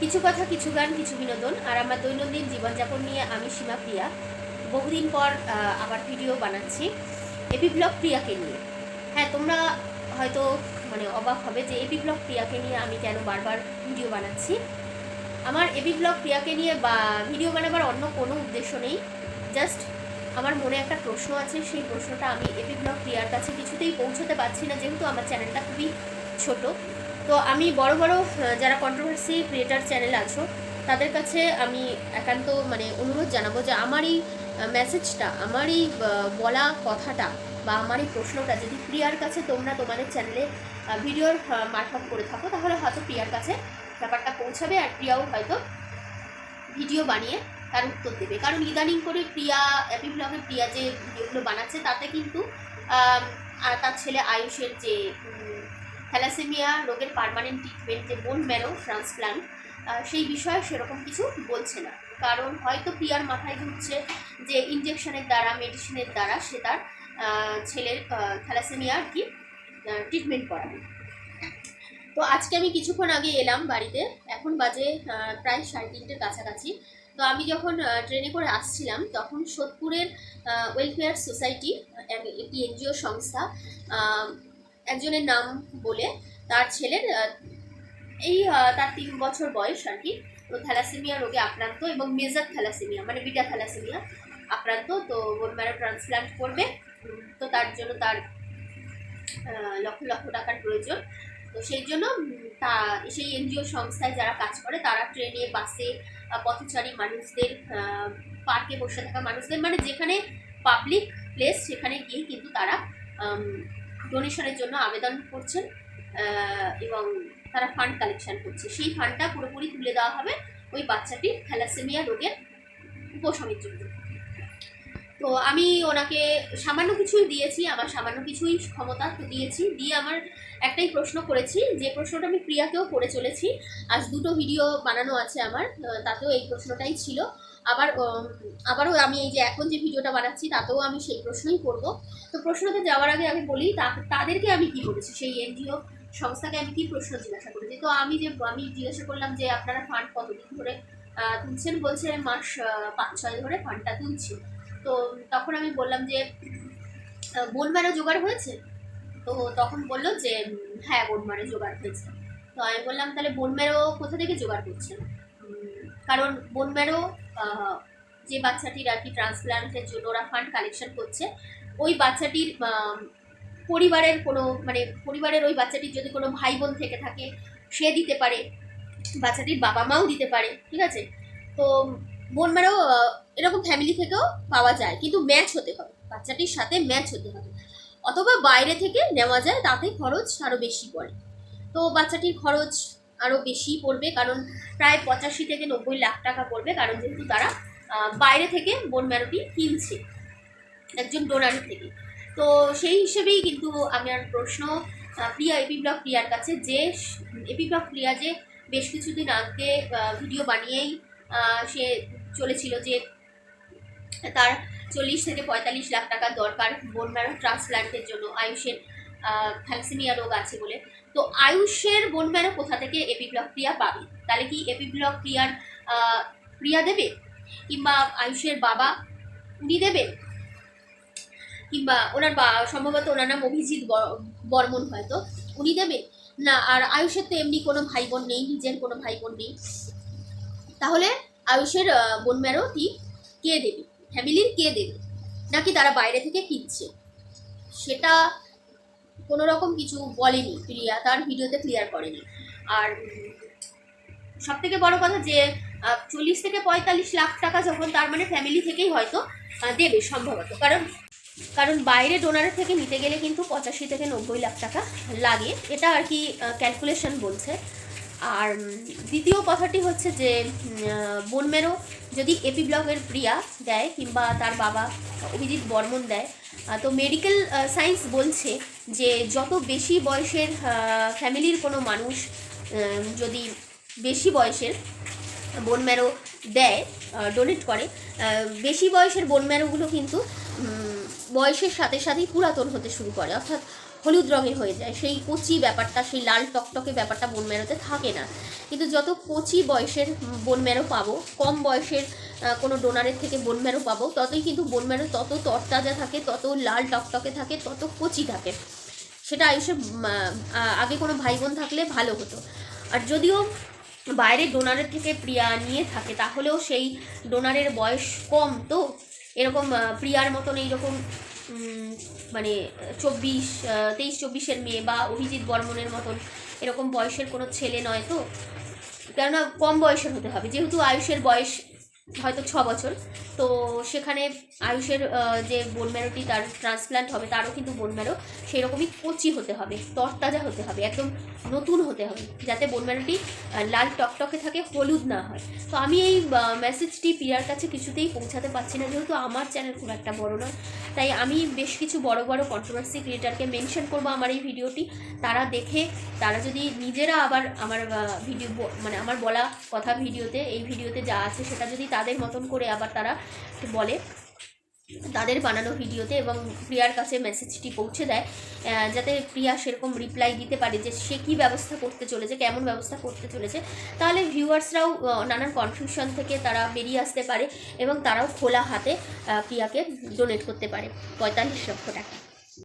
কিছু কথা, কিছু গান, কিছু বিনোদন আর আমার দৈনন্দিন জীবনযাপন নিয়ে আমি সীমা প্রিয়া। বহুদিন পর আবার ভিডিও বানাচ্ছি এপি ব্লগ প্রিয়াকে নিয়ে। হ্যাঁ তোমরা হয়তো মানে অবাক হবে যে এপি ব্লগ প্রিয়াকে নিয়ে আমি কেন বারবার ভিডিও বানাচ্ছি। আমার এপি ব্লগ প্রিয়াকে নিয়ে বা ভিডিও বানাবার অন্য কোনো উদ্দেশ্য নেই। জাস্ট আমার মনে একটা প্রশ্ন আছে, সেই প্রশ্নটা আমি এপি ব্লগ প্রিয়ার কাছে কিছুতেই পৌঁছতে পারছি না, যেহেতু আমার চ্যানেলটা খুবই ছোট। তো আমি বড় বড় যারা কন্ট্রোভার্সি ক্রিয়েটার চ্যানেল আছো, তাদের কাছে আমি একান্ত মানে অনুরোধ জানাব যে আমার এই মেসেজটা আমার এই বলা কথাটা বা আমার এই প্রশ্নটা যদি প্রিয়ার কাছে তোমরা তোমাদের চ্যানেলে ভিডিওর মারফত করে থাকো, তাহলে হয়তো প্রিয়ার কাছে ব্যাপারটা পৌঁছাবে আর প্রিয়াও হয়তো ভিডিও বানিয়ে তার উত্তর দেবে। কারণ ইদানিং করে প্রিয়া অ্যাপি ব্লগে প্রিয়া যে ভিডিওগুলো বানাচ্ছে, তাতে কিন্তু তার ছেলে আয়ুষের যে থ্যালাসেমিয়া রোগের পার্মানেন্ট ট্রিটমেন্ট যে বোন ম্যারো ট্রান্সপ্লান্ট সেই বিষয়ে সেরকম কিছু বলছে না। কারণ হয়তো প্রিয়ার মাথায় ঘুরছে যে ইঞ্জেকশনের দ্বারা মেডিসিনের দ্বারা সে তার ছেলের থ্যালাসেমিয়া কি ট্রিটমেন্ট করাবে। তো আজকে আমি কিছুক্ষণ আগে এলাম বাড়িতে, এখন বাজে প্রায় সাড়ে তিনটের কাছাকাছি। তো আমি যখন ট্রেনে করে আসছিলাম, তখন সোদপুরের ওয়েলফেয়ার সোসাইটি একটি এনজিও সংস্থা একজনের নাম বলে তার ছেলের এই তার তিন বছর বয়স আর কি। তো থ্যালাসেমিয়া রোগে আক্রান্ত এবং মেজার থ্যালাসেমিয়া মানে বিটা থ্যালাসেমিয়া আক্রান্ত। তো বোন ম্যারো ট্রান্সপ্লান্ট করবে। তো তার জন্য তার লক্ষ লক্ষ টাকার প্রয়োজন। তো সেই জন্য তা, সেই এনজিও সংস্থায় যারা কাজ করে, তারা ট্রেনে, বাসে পথচারী মানুষদের পার্কে বসে থাকা মানুষদের মানে যেখানে পাবলিক প্লেস সেখানে গিয়ে কিন্তু তারা ডোনেশনের জন্য আবেদন করছেন এবং তারা ফান্ড কালেকশন করছে। সেই ফান্ডটা পুরোপুরি তুলে দেওয়া হবে ওই বাচ্চাটির থ্যালাসেমিয়া রোগের উপশমের জন্য তো আমি ওনাকে সামান্য কিছুই দিয়েছি আমার সামান্য কিছুই ক্ষমতা দিয়েছি। দিয়ে আমার একটাই প্রশ্ন করেছি, যে প্রশ্নটা আমি প্রিয়াকেও করে চলেছি। আজ দুটো ভিডিও বানানো আছে আমার তাতেও এই প্রশ্নটাই ছিল। আবার আবারও আমি এই যে এখন যে ভিডিওটা বানাচ্ছি, তাতেও আমি সেই প্রশ্নই করব। তো প্রশ্নতে যাওয়ার আগে আমি বলি তাদেরকে আমি কি বলেছি? সেই এনজিও সংস্থাকে আমি কি প্রশ্ন জিজ্ঞাসা করেছি? তো আমি যে, আমি জিজ্ঞাসা করলাম যে, আপনারা ফান্ড কতদিন ধরে তুলছেন বলছে, মাস পাঁচ ছয় ধরে ফান্ডটা তুলছি। তো তখন আমি বললাম যে বোন ম্যারো জোগাড় হয়েছে? তো তখন বলল যে হ্যাঁ বোন ম্যারো জোগাড় হয়েছে। তো আমি বললাম তাহলে বোন ম্যারো কোথা থেকে জোগাড় করছেন? উম, কারণ বোন ম্যারো যে বাচ্চাটির আর কি ট্রান্সপ্লান্টের জন্য ওরা ফান্ড কালেকশন করছে ওই বাচ্চাটির পরিবারের কোনো মানে পরিবারের ওই বাচ্চাটির যদি কোনো ভাই বোন থেকে থাকে সে দিতে পারে। বাচ্চাটির বাবা মাও দিতে পারে ঠিক আছে? তো বোন ম্যারো এরকম ফ্যামিলি থেকেও পাওয়া যায়, কিন্তু ম্যাচ হতে হবে, বাচ্চাটির সাথে ম্যাচ হতে হবে। অথবা বাইরে থেকে নেওয়া যায়, তাতে খরচ আরও বেশি পড়ে। তো বাচ্চাটির খরচ আরও বেশি পড়বে, কারণ প্রায় পঁচাশি থেকে নব্বই লাখ টাকা পড়বে, কারণ যেহেতু তারা বাইরে থেকে বোন ম্যারোটি কিনছে, একজন ডোনারের থেকে। তো সেই হিসেবেই কিন্তু আমার প্রশ্ন প্রিয়া এপি ব্লগ প্রিয়ার কাছে যে এপি ব্লগ প্রিয়া যে বেশ কিছুদিন আগে ভিডিও বানিয়েই সে চলেছিল যে তার চল্লিশ থেকে পঁয়তাল্লিশ লাখ টাকা দরকার বোন ট্রান্সপ্লান্টের জন্য আয়ুষের থ্যালসিমিয়া রোগ আছে বলে। তো আয়ুষের বোন ম্যারো কোথা থেকে এপি ব্লক প্রিয়া পাবে? তাহলে কি এপি ব্লক প্রিয়ার আহ, প্রিয়া দেবে? কিংবা আয়ুষের বাবা উনি দেবেন কিংবা ওনার বা সম্ভবত ওনার নাম অভিজিৎ বর্মন হয়তো উনি দেবেন না আর আয়ুষের তো এমনি কোনো ভাই বোন নেই নিজের কোনো ভাই বোন নেই। তাহলে আয়ুষের বোন ম্যারোটি কে দেবে? ফ্যামিলির কে দেবে? নাকি তারা বাইরে থেকে কিনছে সেটা কোনো রকম কিছু বলেনি প্রিয়া, তার ভিডিওতে ক্লিয়ার করেনি। আর সব থেকে বড় কথা যে চল্লিশ থেকে পঁয়তাল্লিশ লাখ টাকা যখন তার মানে ফ্যামিলি থেকেই হয়তো দেবে সম্ভবত। কারণ কারণ বাইরে ডোনারের থেকে নিতে গেলে কিন্তু পঁচাশি থেকে নব্বই লাখ টাকা লাগে। এটা আর কি ক্যালকুলেশন বলছে। আর দ্বিতীয় কথাটি হচ্ছে যে বোনমেরও যদি এপি ব্লকের প্রিয়া দেয় কিংবা তার বাবা অভিজিৎ বর্মন দেয় তো মেডিকেল সায়েন্স বলছে যে যত বেশি বয়সের ফ্যামিলির কোনো মানুষ যদি বেশি বয়সের বোন ম্যারো দেয় ডোনেট করে বেশি বয়সের বোন ম্যারোগুলো কিন্তু বয়সের সাথে সাথেই পুরাতন হতে শুরু করে। অর্থাৎ হলুদ রঙের হয়ে যায়। সেই কচি ব্যাপারটা, সেই লাল টকটকে ব্যাপারটা বোন ম্যারোতে থাকে না। কিন্তু যত কচি বয়সের বোন ম্যারো পাবো, কম বয়সের কোনো ডোনারের থেকে বোন ম্যারো পাবো, ততই কিন্তু বোন ম্যারো তত তরতাজা থাকে, তত লাল টকটকে থাকে, তত কচি থাকে। সেটা আয়ুষের আগে কোনো ভাই বোন থাকলে ভালো হতো। আর যদিও বাইরে ডোনারের থেকে প্রিয়া নিয়ে থাকে, তাহলেও সেই ডোনারের বয়স কম। তো এরকম প্রিয়ার মতন এইরকম মানে চব্বিশ তেইশ, চব্বিশের মেয়ে বা অভিজিৎ বর্মনের মতন এরকম বয়সের কোনো ছেলে নয় তো? কেননা কম বয়সের হতে হবে। যেহেতু আয়ুষের বয়স হয়তো ছ বছর তো সেখানে আয়ুষের যে বোন ম্যারোটি তার ট্রান্সপ্ল্যান্ট হবে, তারও কিন্তু বোন ম্যারো সেই রকমই কচি হতে হবে, তরতাজা হতে হবে, একদম নতুন হতে হবে, যাতে বোন ম্যারোটি লাল টকটকে থাকে, হলুদ না হয়। তো আমি এই মেসেজটি প্রিয়ার কাছে কিছুতেই পৌঁছাতে পারছি না, যেহেতু আমার চ্যানেল খুব একটা বড় নয়, তাই আমি বেশ কিছু বড় বড় কন্ট্রোভার্সি ক্রিয়েটারকে মেনশন করব আমার এই ভিডিওটি তারা দেখে, তারা যদি নিজেরা আবার আমার ভিডিও মানে আমার বলা কথা ভিডিওতে এই ভিডিওতে যা আছে সেটা যদি তাদের মতন করে আবার তারা বলে, তাদের বানানো ভিডিওতে এবং প্রিয়ার কাছে মেসেজটি পৌঁছে দেয় যাতে প্রিয়া সেরকম রিপ্লাই দিতে পারে যে সে কী ব্যবস্থা করতে চলেছে, কেমন ব্যবস্থা করতে চলেছে। তাহলে ভিউয়ার্সরাও নানান কনফিউশন থেকে তারা বেরিয়ে আসতে পারে এবং তারাও খোলা হাতে প্রিয়াকে ডোনেট করতে পারে। পঁয়তাল্লিশ লক্ষ টাকা।